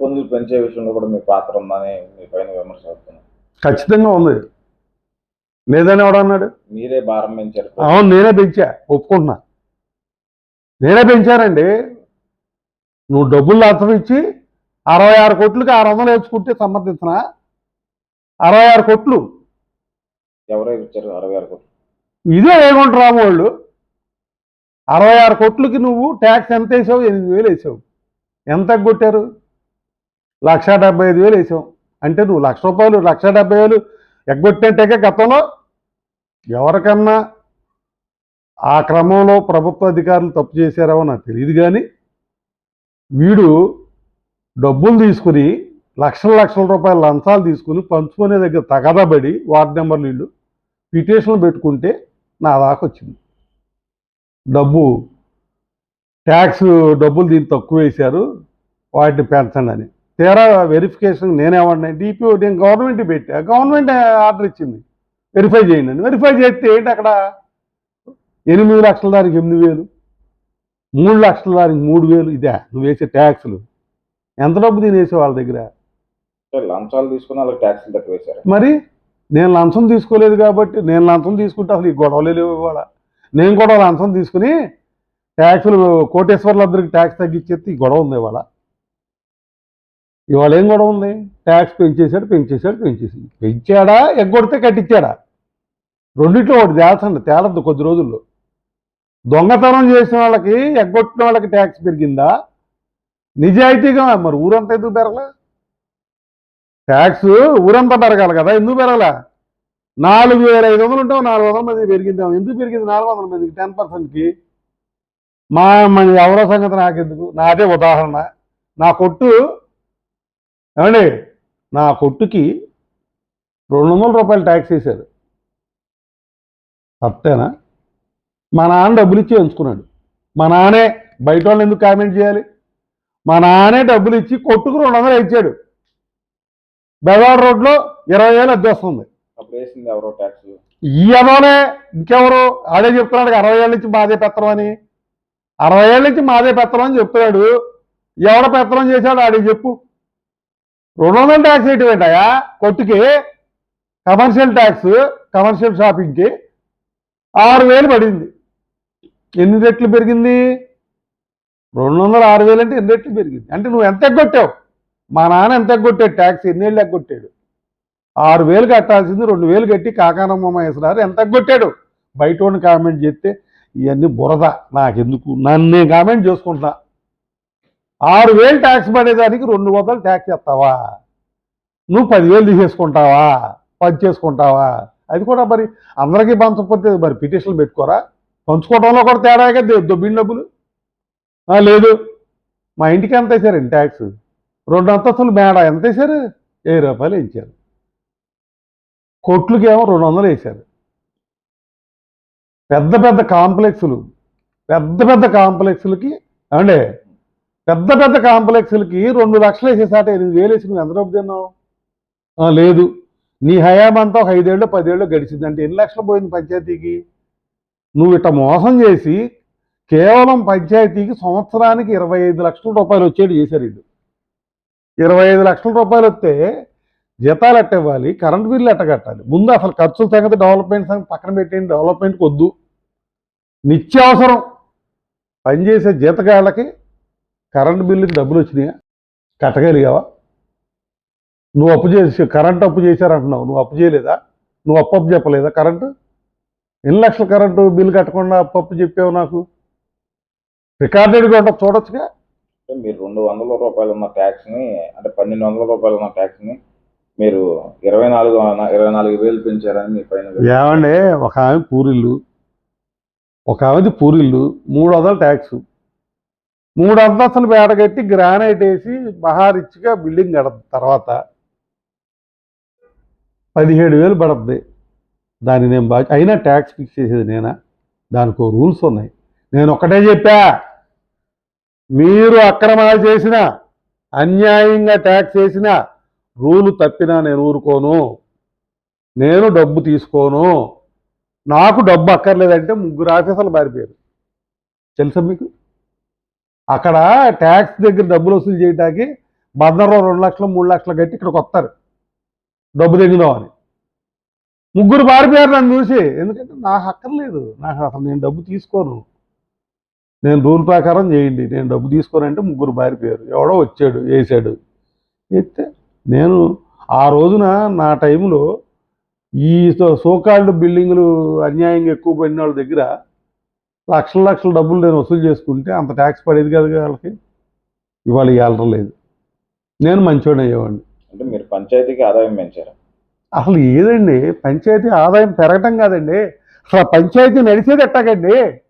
పన్నులు పెంచే విషయంలో కూడా మీ పాత్ర ఉందని మీ పైన విమర్శ ఖచ్చితంగా ఉంది. లేదని ఎవడన్నాడు మీరే భారం పెంచారు. అవును నేనే పెంచా. ఒప్పుకుంటున్నా. నేనే పెంచానండి. నువ్వు డబ్బులు లంచం ఇచ్చి అరవై ఆరు కోట్లకి ఆరు వందలు వేసుకుంటే సమర్థించనా అరవై ఆరు కోట్లు. ఎవరో ఇచ్చారు అరవై ఆరు కోట్లు. ఇదే వేగుంట రాము వాళ్ళు. అరవై ఆరు కోట్లకి నువ్వు ట్యాక్స్ ఎంత వేసావు? ఎనిమిది వేలు వేసావు. ఎంత కొట్టారు లక్ష డెబ్బై ఐదు వేలు వేసాం. అంటే నువ్వు లక్ష రూపాయలు లక్ష డెబ్బై వేలు ఎగ్గొట్టేంటే గతంలో ఎవరికన్నా ఆ క్రమంలో ప్రభుత్వ అధికారులు తప్పు చేశారో నాకు తెలియదు కానీ వీడు డబ్బులు తీసుకుని లక్షల లక్షల రూపాయల లంచాలు తీసుకుని పంచుకునే దగ్గర తగదబడి వార్డు నెంబర్లు వీళ్ళు పిటిషన్లు పెట్టుకుంటే నా దాకా వచ్చింది. డబ్బు ట్యాక్స్ డబ్బులు దీన్ని తక్కువ వేశారు వాటిని పెంచండి అని. తీరా వెరిఫికేషన్ నేనేమన్నా డిపిఓ నేను గవర్నమెంట్ పెట్టా. గవర్నమెంట్ ఆర్డర్ ఇచ్చింది. వెరిఫై చేయండి. అని వెరిఫై చేస్తే ఏంటి అక్కడ? ఎనిమిది లక్షల దానికి ఎనిమిది వేలు. మూడు లక్షల దానికి మూడు వేలు. ఇదే నువ్వు వేసే ట్యాక్స్లు ఎంత డబ్బు తినేసే వాళ్ళ దగ్గర? లంచాలు తీసుకుని వాళ్ళకి ట్యాక్సీలు తక్కువ వేశారు మరి? నేను లంచం తీసుకోలేదు కాబట్టి నేను లంచం తీసుకుంటే అసలు ఈ గొడవలే లేవు ఇవాళ. నేను కూడా లంచం తీసుకుని ట్యాక్సులు కోటేశ్వర్లందరికీ ట్యాక్స్ తగ్గించేస్తే ఈ గొడవ ఉంది ఇవాళ. ఇవాళ ఏం గొడవ ఉంది ట్యాక్స్ పెంచేశాడు పెంచేశాడు. పెంచేసి పెంచాడా? ఎగ్గొడితే కట్టించాడా? రెండిట్లో ఒకటి తేల్చండి తేలద్దు కొద్ది రోజుల్లో. దొంగతనం చేసిన వాళ్ళకి ఎగ్గొట్టిన వాళ్ళకి ట్యాక్స్ పెరిగిందా? నిజాయితీగా మరి ఊరంతా ఎందుకు పెరగలే? ట్యాక్స్ ఊరంతా పెరగాలి కదా ఎందుకు పెరగలే? నాలుగు వేల ఐదు వందలు ఉంటే నాలుగు వందల మంది పెరిగిందాం ఎందుకు పెరిగింది నాలుగు వందల మందికి? టెన్ పర్సెంట్కి మా మన ఎవరో సంగతి నాకెందుకు? నాదే ఉదాహరణ. నా కొట్టు ఏమండి? నా కొట్టుకి రెండు వందల రూపాయలు ట్యాక్స్ వేశారు. తప్పేనా? మా నాన్న డబ్బులు ఇచ్చి ఎంచుకున్నాడు. మా నాన్నే బయట వాళ్ళు ఎందుకు కామెంట్ చేయాలి? మా నాన్నే డబ్బులు ఇచ్చి కొట్టుకు రెండు వందలు ఇచ్చాడు. బెజవాడ రోడ్లో ఇరవై వేలు అద్దె వస్తుంది. అప్పుడు వేసింది ఎవరో ట్యాక్స్? ఈ అదోనే ఇంకెవరు? ఆడే చెప్తున్నాడు అరవై ఏళ్ళ నుంచి మాదే పెత్తనం అని. అరవై ఏళ్ళ నుంచి మాదే పెత్తనం అని చెప్తున్నాడు. ఎవడ పెత్తనం చేశాడు ఆడికి చెప్పు. రెండు వందల ట్యాక్స్ ఏంటివేంటయా కొట్టుకి కమర్షియల్ ట్యాక్స్ కమర్షియల్ షాపింగ్కి ఆరు వేలు పడింది. ఎన్ని రెట్లు పెరిగింది? రెండు వందల ఆరు వేలు అంటే ఎన్ని రెట్లు పెరిగింది? అంటే నువ్వు ఎంత ఎగ్గొట్టావు? మా నాన్న ఎంత ఎగ్గొట్టాడు? ట్యాక్స్ ఎన్నేళ్ళు ఎగ్గొట్టాడు? ఆరు వేలు కట్టాల్సింది రెండు వేలు కట్టి కాకానమ్మ వేసినారు ఎంత ఎగ్గొట్టాడు? బయట కామెంట్ చేస్తే ఇవన్నీ బురద. నాకెందుకు? నన్ను నేను కామెంట్ చేసుకుంటున్నా. ఆరు వేలు ట్యాక్స్ పడేదానికి రెండు వందలు ట్యాక్స్ ఇస్తావా నువ్వు పదివేలు తీసేసుకుంటావా? పది చేసుకుంటావా? అది కూడా మరి అందరికీ పంచకపోతే మరి పిటిషన్లు పెట్టుకోరా? పంచుకోవడంలో కూడా తేడాగా దొబ్బిన డబ్బులు. లేదు. మా ఇంటికి ఎంత వేసారండి ట్యాక్స్ రెండు అంతస్తులు మేడ ఎంత వేశారు? వెయ్యి రూపాయలు వేయించారు. కొట్లుకేమో రెండు వందలు వేశారు. పెద్ద పెద్ద కాంప్లెక్స్లు పెద్ద పెద్ద కాంప్లెక్స్లకి అంటే పెద్ద పెద్ద కాంప్లెక్స్లకి రెండు లక్షలు వేసేసాట ఎనిమిది వేలు వేసి నువ్వు ఎంత డబ్బు తిన్నావు? లేదు. నీ హయామంతా ఒక ఐదేళ్ళు పదేళ్ళు గడిచింది. అంటే ఎన్ని లక్షలు పోయింది పంచాయతీకి? నువ్వు ఇట్ట మోసం చేసి కేవలం పంచాయతీకి సంవత్సరానికి ఇరవై ఐదు లక్షల రూపాయలు వచ్చేది చేశారు వీళ్ళు. ఇరవై ఐదు లక్షల రూపాయలు వస్తే జీతాలు అట్ట ఇవ్వాలి కరెంట్ బిల్లు ఎట్ట కట్టాలి ముందు అసలు ఖర్చుల సంగతి డెవలప్మెంట్ సంగతి పక్కన పెట్టేయండి డెవలప్మెంట్కి వద్దు. నిత్యావసరం. పనిచేసే జీతగాళ్ళకి కరెంట్ బిల్లుకి డబ్బులు వచ్చినాయా? కట్టగలిగావా? నువ్వు అప్పు చేసి కరెంట్ అప్పు చేశారంటున్నావు. నువ్వు అప్పు చేయలేదా? నువ్వు అప్పు అప్పు చెప్పలేదా కరెంటు? ఎన్ని లక్షల కరెంటు బిల్లు కట్టకుండా అప్పు అప్పు చెప్పావు నాకు? రికార్డెడ్గా ఉంటుంది చూడొచ్చుగా? మీరు రెండు వందల రూపాయలు ఉన్న ట్యాక్స్ని అంటే పన్నెండు వందల రూపాయలు ఉన్న ట్యాక్స్ని మీరు ఇరవై నాలుగు ఇరవై నాలుగు వేలు పెంచారని మీ పైన ఏమండి ఒక ఆమె పూరిల్లు ఒక ఆమెది పూరిల్లు మూడు వందల ట్యాక్స్. మూడు అంతస్తులు బేడగట్టి గ్రానైట్ వేసి మహారిచ్గా బిల్డింగ్ కడత తర్వాత. పదిహేడు వేలు పడుతుంది దాన్ని నేను బాగా అయినా ట్యాక్స్ ఫిక్స్ చేసేది నేనా? దానికి రూల్స్ ఉన్నాయి. నేను ఒకటే చెప్పా. మీరు అక్రమాలు చేసిన అన్యాయంగా ట్యాక్స్ వేసినా రూలు తప్పినా నేను ఊరుకోను. నేను డబ్బు తీసుకోను. నాకు డబ్బు అక్కర్లేదంటే ముగ్గురు ఆఫీసర్లు పారిపోయారు తెలుసా మీకు? అక్కడ ట్యాక్స్ దగ్గర డబ్బులు వసూలు చేయడానికి బందర్లో రెండు లక్షలు మూడు లక్షలు కట్టి ఇక్కడికి వస్తారు. డబ్బు తెగుదామని ముగ్గురు పారిపోయారు నన్ను చూసి ఎందుకంటే నాకు అక్కర్లేదు. నాకు అసలు నేను డబ్బు తీసుకోను. నేను రూల్ ప్రకారం చేయండి. నేను డబ్బు తీసుకోనంటే ముగ్గురు పారిపోయారు ఎవడో వచ్చాడు వేసాడు. ఎత్తే నేను ఆ రోజున నా టైంలో ఈ సో- సోకాల్డ్ బిల్డింగులు అన్యాయంగా ఎక్కువ పడిన వాళ్ళ దగ్గర లక్షల లక్షల డబ్బులు నేను వసూలు చేసుకుంటే అంత ట్యాక్స్ పడేది కదా వాళ్ళకి. ఇవాళ ఇవ్వాలడం లేదు. నేను మంచోడు అయ్యేవాడిని. అంటే మీరు పంచాయతీకి ఆదాయం పెంచారు? అసలు ఏదండి? పంచాయతీ ఆదాయం పెరగటం కాదండి. అసలు పంచాయతీ నడిచేది ఎట్టాగండి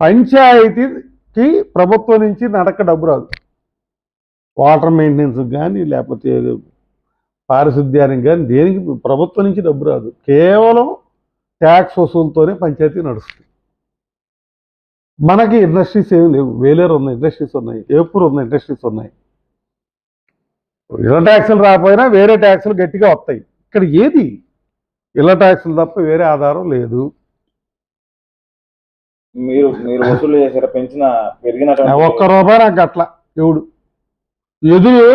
పంచాయతీకి ప్రభుత్వం నుంచి నడక డబ్బు రాదు. వాటర్ మెయింటెనెన్స్ కానీ లేకపోతే పారిశుద్ధ్యానికి కానీ దేనికి ప్రభుత్వం నుంచి డబ్బు రాదు. కేవలం ట్యాక్స్ వసూలుతోనే పంచాయతీ నడుస్తుంది. మనకి ఇండస్ట్రీస్ ఏమి లేవు. వేలేరు ఉన్నాయి ఇండస్ట్రీస్ ఉన్నాయి ఏపూర్ ఉన్నాయి ఇండస్ట్రీస్ ఉన్నాయి. ఇళ్ళ ట్యాక్సులు రాకపోయినా వేరే ట్యాక్సులు గట్టిగా వస్తాయి. ఇక్కడ ఏది? ఇళ్ళ ట్యాక్సులు తప్ప వేరే ఆధారం లేదు. మీరు మీరు వసూలు చేశారు? పెంచిన పెరిగినటువంటి ఒక్క రూపాయి నాకు కట్ల ఎవడు? ఎదురు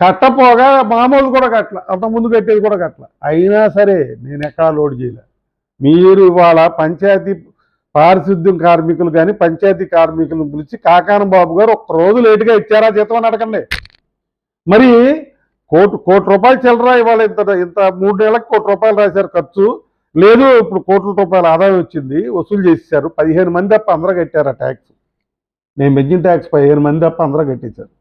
కట్టపోగా మామూలు కూడా కట్ల అంత ముందు కట్టేది కూడా కట్ల అయినా సరే నేను ఎక్కడా లోడ్ చేయలే. మీరు ఇవాళ పంచాయతీ పారిశుద్ధ్యం కార్మికులు కానీ పంచాయతీ కార్మికులను పిలిచి కాకాన బాబు గారు ఒక్క రోజు లేటుగా ఇచ్చారా జీతం అని అడగండి. మరి కోటి కోటి రూపాయలు చిల్లరా ఇవాళ ఇంత ఇంత మూడు నెలలకు కోటి రూపాయలు రాశారు ఖర్చు. లేదు ఇప్పుడు కోట్ల రూపాయల ఆదాయం వచ్చింది వసూలు చేసేసారు పదిహేను మంది తప్ప అందరూ కట్టారు ఆ ట్యాక్స్. నేను పెంచిన ట్యాక్స్ పదిహేను మంది తప్ప అందరూ కట్టేశారు.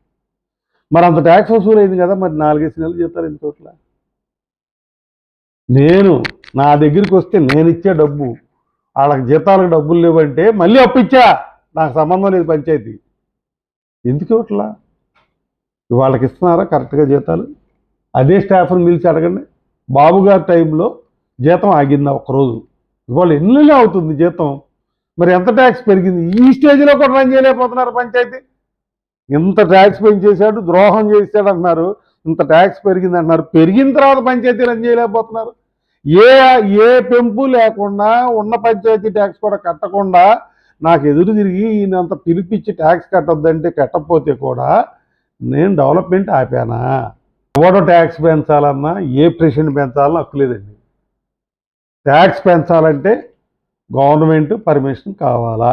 మరి అంత ట్యాక్స్ వసూలు అయింది కదా మరి నాలుగేసి నెలలు చేస్తారు ఇంత నేను నా దగ్గరికి వస్తే నేను ఇచ్చే డబ్బు వాళ్ళకి జీతాలకు డబ్బులు లేవంటే మళ్ళీ అప్పిచ్చా. నాకు సంబంధం లేదు పంచాయతీ. ఎందుకు ఇవ్వట్లా? వాళ్ళకి ఇస్తున్నారా కరెక్ట్గా జీతాలు? అదే స్టాఫ్ని పిలిచి అడగండి. బాబు గారి టైంలో జీతం ఆగిందా ఒక్కరోజు ఇవాళ ఎన్ని అవుతుంది జీతం? మరి ఎంత ట్యాక్స్ పెరిగింది? ఈ స్టేజ్లో కూడా రన్ చేయలేకపోతున్నారు పంచాయతీ. ఇంత ట్యాక్స్ పెంచేశాడు ద్రోహం చేశాడు అంటున్నారు ఇంత ట్యాక్స్ పెరిగింది అంటున్నారు పెరిగిన తర్వాత పంచాయతీ రన్ చేయలేకపోతున్నారు. ఏ ఏ పెంపు లేకుండా ఉన్న పంచాయతీ ట్యాక్స్ కూడా కట్టకుండా నాకు ఎదురు తిరిగి ఈయనంత పిలిపించి ట్యాక్స్ కట్టొద్దంటే కట్టకపోతే కూడా నేను డెవలప్మెంట్ ఆపానా? ఎవడో ట్యాక్స్ పెంచాలన్నా ఏ ప్రెషన్ పెంచాలన్నా అక్కలేదండి ట్యాక్స్ పెంచాలంటే గవర్నమెంట్ పర్మిషన్ కావాలా?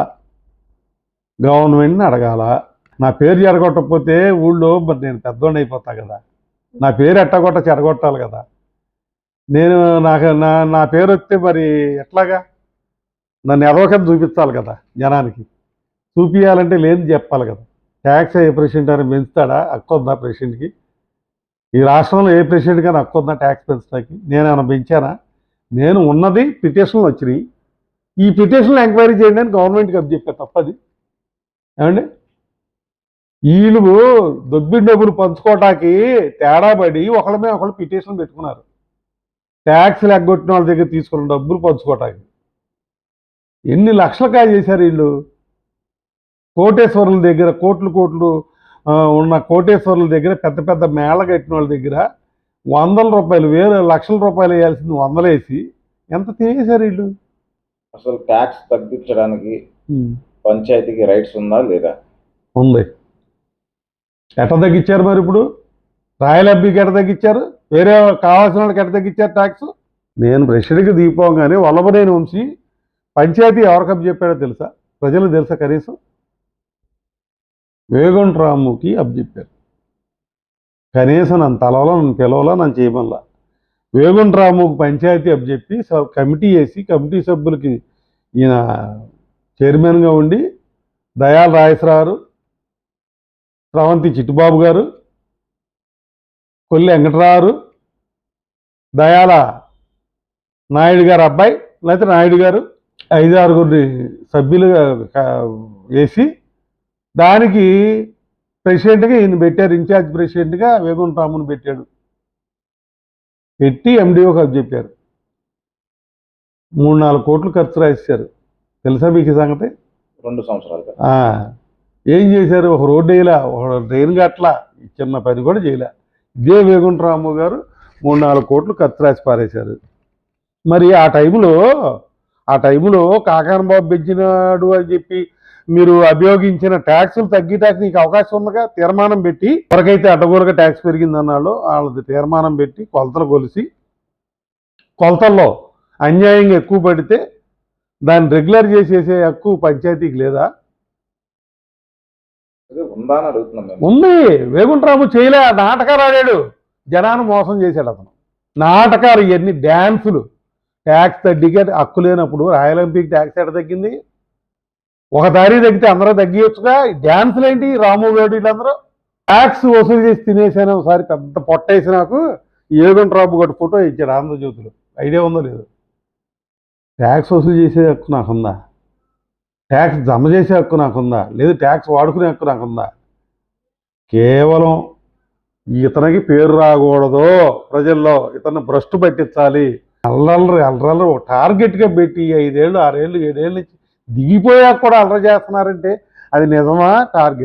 గవర్నమెంట్ని అడగాల? నా పేరు చెడగొట్టకపోతే ఊళ్ళో మరి నేను పెద్దోడిని అయిపోతా కదా. నా పేరు ఎట్టగొట్ట చెడగొట్టాలి కదా. నేను నాకు నా నా పేరు వస్తే మరి ఎట్లాగా? నన్ను ఎదవకని చూపించాలి కదా జనానికి. చూపించాలంటే లేని చెప్పాలి కదా. ట్యాక్స్ ఏ ప్రెసిడెంట్ అని పెంచుతాడా? హక్కు ప్రెసిడెంట్కి? ఈ రాష్ట్రంలో ఏ ప్రెసిడెంట్ కానీ హక్కు ట్యాక్స్ పెంచడానికి? నేను ఏమైనా పెంచానా? నేను ఉన్నది పిటిషన్లు వచ్చినాయి. ఈ పిటిషన్లు ఎంక్వైరీ చేయండి అని గవర్నమెంట్కి అది చెప్పా తప్పది. ఏమండి? వీళ్ళు దొబ్బి డబ్బులు పంచుకోవటానికి తేడా పడి ఒకళ్ళ మీద ఒకళ్ళు పిటిషన్ పెట్టుకున్నారు. ట్యాక్స్లు ఎగ్గొట్టిన వాళ్ళ దగ్గర తీసుకున్న డబ్బులు పంచుకోవటానికి ఎన్ని లక్షలు కాయ చేశారు వీళ్ళు? కోటేశ్వరుల దగ్గర కోట్లు కోట్లు ఉన్న కోటేశ్వరుల దగ్గర పెద్ద పెద్ద మేళ కట్టిన వాళ్ళ దగ్గర వందల రూపాయలు వేలు లక్షల రూపాయలు వేయాల్సింది వందలేసి ఎంత తినేశారు వీళ్ళు? అసలు ట్యాక్స్ తగ్గించడానికి పంచాయతీకి రైట్స్ ఉందా లేదా? ఉంది. ఎట్ట తగ్గించారు మరి ఇప్పుడు? రాయలబ్బీకి ఎట్ట తగ్గించారు? వేరే కావాల్సిన వాళ్ళకి ఎట్ట తగ్గించారు ట్యాక్స్ నేను ప్రెసిడెంట్కి దిగిపోగానే వల్లభనేని వంశీ పంచాయతీ ఎవరికి చెప్పాడో తెలుసా? ప్రజలు తెలుసా కనీసం? వేగుంట రాముకి అప్పచెప్పారు కనీసం నన్ను తలవలో నన్ను పిలవలో నన్ను చేయమల్లా వేగుంట పంచాయతీ అప్పచెప్పి స- కమిటీ వేసి కమిటీ సభ్యులకి ఈయన చైర్మన్గా ఉండి దయాల్ రాయసరావు స్రవంతి చిట్టుబాబు గారు కొల్లి వెంకటరావు దయాల నాయుడు గారు అబ్బాయి లేకపోతే నాయుడు గారు ఐదు ఆరుగురిని సభ్యులుగా వేసి దానికి ప్రెసిడెంట్గా ఈయన పెట్టారు ఇన్ఛార్జ్ ప్రెసిడెంట్గా వేగుంట రాముని పెట్టాడు. పెట్టి ఎండిఓకి అప్ చెప్పారు. మూడు నాలుగు కోట్లు ఖర్చు రాసేశారు. తెలుసా మీకు ఈ సంగతి? రెండు సంవత్సరాలుగా. ఆ, ఏం చేశారు? ఒక రోడ్డు వేయలే ఒక ట్రైన్ గట్ల చిన్న పని కూడా చేయలే. ఇదే వేగుంటరాము గారు మూడు నాలుగు కోట్లు ఖర్చు రాసి పారేశారు. మరి ఆ టైంలో ఆ టైంలో కాకానబాబు పెంచినాడు అని చెప్పి మీరు అభియోగించిన ట్యాక్సులు తగ్గేటానికి నీకు అవకాశం ఉందిగా? తీర్మానం పెట్టి ఎవరికైతే అడ్డగోలుగా ట్యాక్స్ పెరిగింది అన్నాడు వాళ్ళది తీర్మానం పెట్టి కొలతలు కొలిసి కొలతల్లో అన్యాయంగా ఎక్కువ పడితే దాన్ని రెగ్యులర్ చేసేసే హక్కు పంచాయతీకి లేదా? ఉందా అని అడుగుతున్నాం మేము. ఉంది. వేగుంటరాము చేయలే. నాటకాలు ఆడాడు. జనాన్ని మోసం చేశాడు అతను. నాటకాలు ఇవన్నీ డ్యాన్సులు. ట్యాక్స్ తగ్గితే హక్కు లేనప్పుడు రాయల్ ఎంపీకి ట్యాక్స్ ఎక్కడ తగ్గింది? ఒక దారి తగ్గితే అందరూ తగ్గియొచ్చుగా? డ్యాన్సులు ఏంటి రాము గౌడ్ వీళ్ళందరూ? ట్యాక్స్ వసూలు చేసి తినేసాను. ఒకసారి పెద్ద పొట్టేసి నాకు ఏగుంటరాబు గడు ఫోటో ఇచ్చాడు ఆంధ్రజ్యోతిలో. ఐడియా ఉందో లేదు. ట్యాక్స్ వసూలు చేసే హక్కు నాకుందా? ట్యాక్స్ జమ చేసే హక్కు నాకుందా? లేదు ట్యాక్స్ వాడుకునే హక్కు నాకుందా? కేవలం ఇతనికి పేరు రాకూడదు. ప్రజల్లో ఇతను భ్రష్టు పట్టించాలి. అల్లర్లు అల్లర్లు. టార్గెట్గా పెట్టి ఐదేళ్ళు ఆరేళ్ళు ఏడేళ్ళు నుంచి దిగిపోయాక కూడా అల్లరి చేస్తున్నారంటే అది నిజమా? టార్గెట్